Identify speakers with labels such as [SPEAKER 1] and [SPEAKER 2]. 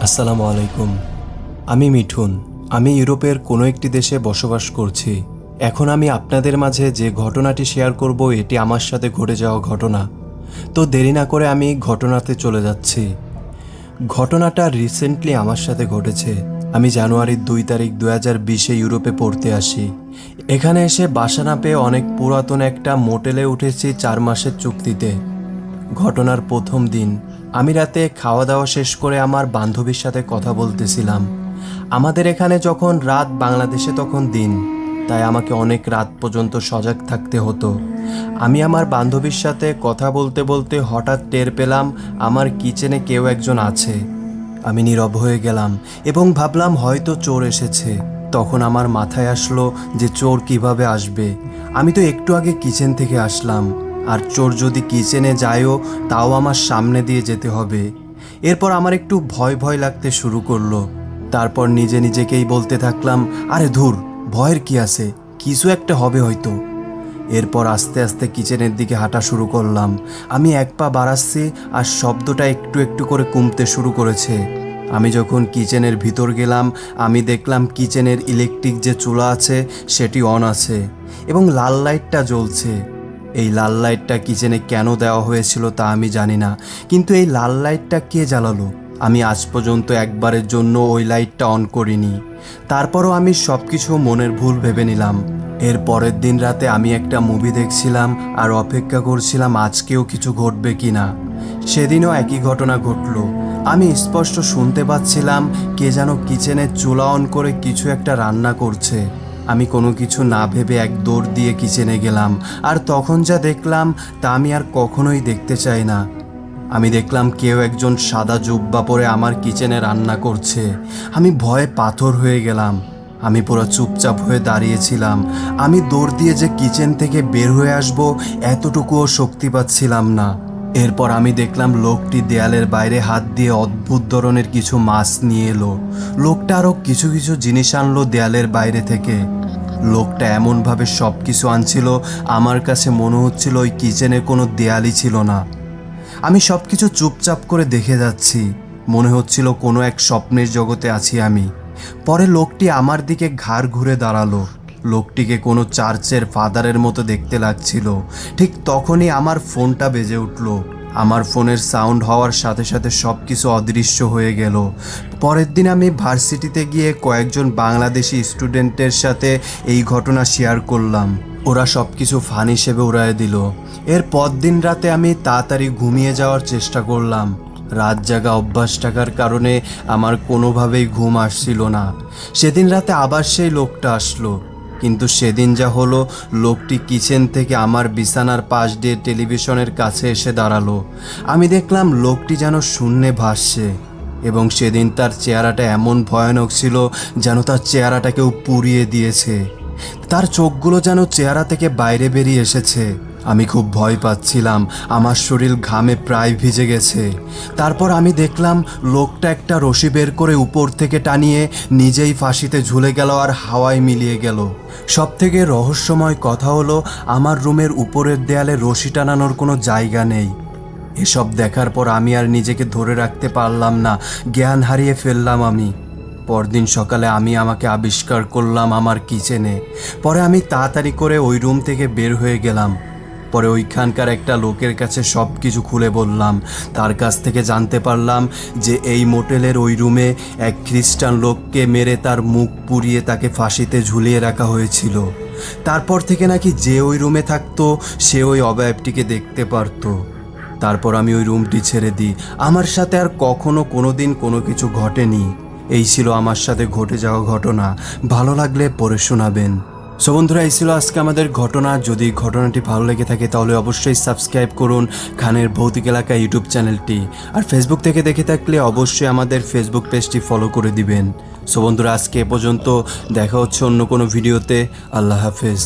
[SPEAKER 1] আসসালামু আলাইকুম। আমি মিঠুন। আমি ইউরোপের কোনো একটি দেশে বসবাস করছি। এখন আমি আপনাদের মাঝে যে ঘটনাটি শেয়ার করব, এটি আমার সাথে ঘটে যাওয়া ঘটনা। তো দেরি না করে আমি ঘটনাতে চলে যাচ্ছি। ঘটনাটা রিসেন্টলি আমার সাথে ঘটেছে। আমি জানুয়ারির দুই তারিখ দু হাজার বিশে ইউরোপে পড়তে আসি। এখানে এসে বাসা না পেয়ে অনেক পুরাতন একটা মোটেলে উঠেছি চার মাসের চুক্তিতে। ঘটনার প্রথম দিন, আমি রাতে খাওয়া দাওয়া শেষ করে আমার বান্ধবীর সাথে কথা বলতেছিলাম। আমাদের এখানে যখন রাত, বাংলাদেশে তখন দিন, তাই আমাকে অনেক রাত পর্যন্ত সজাগ থাকতে হতো। আমি আমার বান্ধবীর সাথে কথা বলতে বলতে হঠাৎ টের পেলাম আমার কিচেনে কেউ একজন আছে। আমি নীরব হয়ে গেলাম এবং ভাবলাম হয়তো চোর এসেছে। তখন আমার মাথায় আসলো যে চোর কীভাবে আসবে। আমি তো একটু আগে কিচেন থেকে আসলাম। আর চোর যদি কিচেনে যায়ও, তাও আমার সামনে দিয়ে যেতে হবে। এরপর আমার একটু ভয় ভয় লাগতে শুরু করল। তারপর নিজে নিজেকেই বলতে থাকলাম, আরে ধুর, ভয়ের কি আছে? কিছু একটা হবে হয়তো। এরপর আস্তে আস্তে কিচেনের দিকে হাঁটা শুরু করলাম। আমি এক পা বাড়াচ্ছি আর শব্দটা একটু একটু করে কমতে শুরু করেছে। আমি যখন কিচেনের ভিতর গেলাম, আমি দেখলাম কিচেনের ইলেকট্রিক যে চুলা আছে, সেটি অন আছে এবং লাল লাইটটা জ্বলছে। এই লাল লাইটটা কিচেনে কেন দেওয়া হয়েছিল তা আমি জানি না, কিন্তু এই লাল লাইটটা কে জ্বালালো? আমি আজ পর্যন্ত একবারের জন্য ওই লাইটটা অন করিনি। তারপরও আমি সব কিছু মনের ভুল ভেবে নিলাম। এর পরের দিন রাতে আমি একটা মুভি দেখছিলাম আর অপেক্ষা করছিলাম আজকেও কিছু ঘটবে কি না। সেদিনও একই ঘটনা ঘটলো। আমি স্পষ্ট শুনতে পাচ্ছিলাম কে যেন কিচেনের চুলা অন করে কিছু একটা রান্না করছে। আমি কোনো কিছু না ভেবে এক দৌড় দিয়ে কিচেনে গেলাম, আর তখন যা দেখলাম তা আমি আর কখনোই দেখতে চাই না। আমি দেখলাম কেউ একজন সাদা জুব্বা পরে আমার কিচেনে রান্না করছে। আমি ভয়ে পাথর হয়ে গেলাম। আমি পুরো চুপচাপ হয়ে দাঁড়িয়েছিলাম। আমি দৌড় দিয়ে যে কিচেন থেকে বের হয়ে আসব, এতটুকুও শক্তি পাচ্ছিলাম না। এরপর আমি দেখলাম লোকটি দেয়ালের বাইরে হাত দিয়ে অদ্ভুত ধরনের কিছু মাছ নিয়ে এলো। লোকটা আরও কিছু কিছু জিনিস আনলো দেয়ালের বাইরে থেকে। লোকটা এমনভাবে সব কিছু আনছিল, আমার কাছে মনে হচ্ছিল ওই কিচেনে কোনো দেয়ালই ছিল না। আমি সব কিছু চুপচাপ করে দেখে যাচ্ছি, মনে হচ্ছিল কোনো এক স্বপ্নের জগতে আছি আমি। পরে লোকটি আমার দিকে ঘাড় ঘুরে দাঁড়াল। লোকটিকে কোনো চার্চের ফাদারের মতো দেখতে লাগছিল। ঠিক তখনই আমার ফোনটা বেজে উঠল। আমার ফোনের সাউন্ড হওয়ার সাথে সাথে সব কিছু অদৃশ্য হয়ে গেল। পরের দিন আমি ভার্সিটিতে গিয়ে কয়েকজন বাংলাদেশি স্টুডেন্টের সাথে এই ঘটনা শেয়ার করলাম। ওরা সব কিছু ফান হিসেবে উড়ায় দিল। এর পর দিন রাতে আমি তাড়াতাড়ি ঘুমিয়ে যাওয়ার চেষ্টা করলাম। রাত জাগা অভ্যাস থাকার কারণে আমার কোনোভাবেই ঘুম আসছিল না। সেদিন রাতে আবার সেই লোকটা আসলো। কিন্তু সেদিন যা হলো, লোকটি কিচেন থেকে আমার বিছানার পাশ দিয়ে টেলিভিশনের কাছে এসে দাঁড়াল। আমি দেখলাম লোকটি যেন শূন্যে ভাসছে এবং সেদিন তার চেহারাটা এমন ভয়ানক ছিল যেন তার চেহারাটাকেও পুড়িয়ে দিয়েছে। তার চোখগুলো যেন চেহারা থেকে বাইরে বেরিয়ে এসেছে। আমি খুব ভয় পাচ্ছিলাম। আমার শরীর ঘামে প্রায় ভিজে গেছে। তারপর আমি দেখলাম লোকটা একটা রশি বের করে উপর থেকে টানিয়ে নিজেই ফাঁসিতে ঝুলে গেল আর হাওয়ায় মিলিয়ে গেল। সব থেকে রহস্যময় কথা হলো, আমার রুমের উপরের দেয়ালে রশি টানানোর কোনো জায়গা নেই। এসব দেখার পর আমি আর নিজেকে ধরে রাখতে পারলাম না। জ্ঞান হারিয়ে ফেললাম আমি। পরদিন সকালে আমি আমাকে আবিষ্কার করলাম আমার কিচেনে। পরে আমি তাড়াতাড়ি করে ওই রুম থেকে বের হয়ে গেলাম। পরে ওইখানকার একটা লোকের কাছে সব কিছু খুলে বললাম। তার কাছ থেকে জানতে পারলাম যে এই মোটেলের ওই রুমে এক খ্রিস্টান লোককে মেরে তার মুখ পুড়িয়ে তাকে ফাঁসিতে ঝুলিয়ে রাখা হয়েছিল। তারপর থেকে নাকি যে ওই রুমে থাকতো, সে ওই অবয়বটিকে দেখতে পারতো। তারপর আমি ওই রুমটি ছেড়ে দিই। আমার সাথে আর কখনো কোনো দিন কোনো কিছু ঘটেনি। এই ছিল আমার সাথে ঘটে যাওয়া ঘটনা। ভালো লাগলে পড়ে শোনাবেন। সো বন্ধুরা, এই ছিল আজকে আমাদের ঘটনা। যদি ঘটনাটি ভালো লেগে থাকে, তাহলে অবশ্যই সাবস্ক্রাইব করুন খানের ভৌতিক এলাকা ইউটিউব চ্যানেলটি। আর ফেসবুক থেকে দেখে থাকলে অবশ্যই আমাদের ফেসবুক পেজটি ফলো করে দিবেন। সো বন্ধুরা, আজকে এ পর্যন্ত দেখা হচ্ছে অন্য কোনো ভিডিওতে। আল্লাহ হাফেজ।